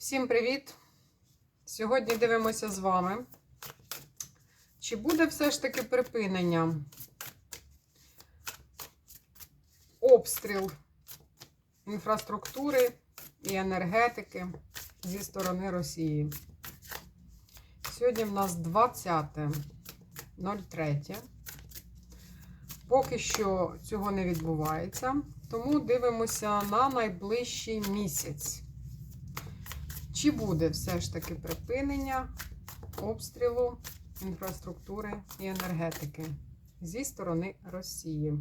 Всім привіт! Сьогодні дивимося з вами, чи буде все ж таки припинення обстріл інфраструктури і енергетики зі сторони Росії. Сьогодні в нас 20.03. Поки що цього не відбувається, тому дивимося на найближчий місяць. Чи буде все ж таки припинення обстрілу інфраструктури і енергетики зі сторони Росії?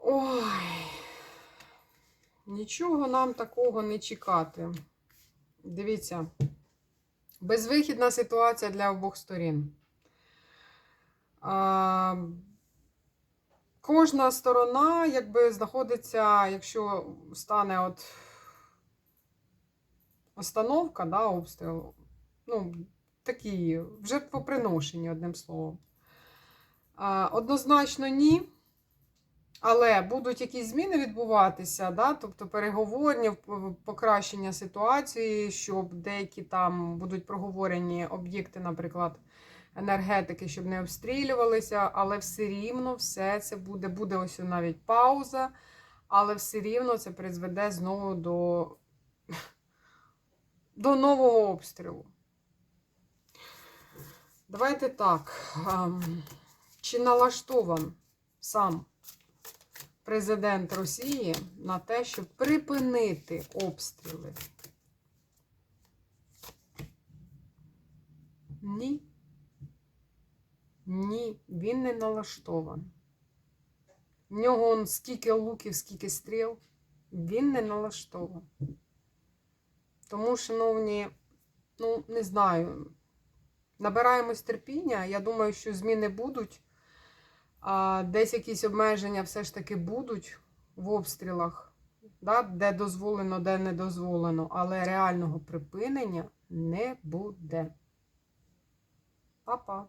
Ой, нічого нам такого не чекати. Дивіться. Безвихідна ситуація для обох сторін. Кожна сторона, якби знаходиться, якщо стане от остановка, да, обстрілу, ну, такі, вже по приношенню, одним словом. Однозначно ні. Але будуть якісь зміни відбуватися, да? тобто переговорні, покращення ситуації, щоб деякі там будуть проговорені об'єкти, наприклад, енергетики, щоб не обстрілювалися, але все рівно все це буде, буде ось навіть пауза, але все рівно це призведе знову до, до нового обстрілу. Давайте так. Чи налаштован сам? Президент Росії на те, щоб припинити обстріли. Ні. Ні, він не налаштований. В нього он скільки луків, скільки стріл, він не налаштований. Тому, шановні, ну, не знаю, набираємось терпіння. Я думаю, що зміни будуть. А десь якісь обмеження все ж таки будуть в обстрілах, да, де дозволено, де не дозволено, але реального припинення не буде. Па-па.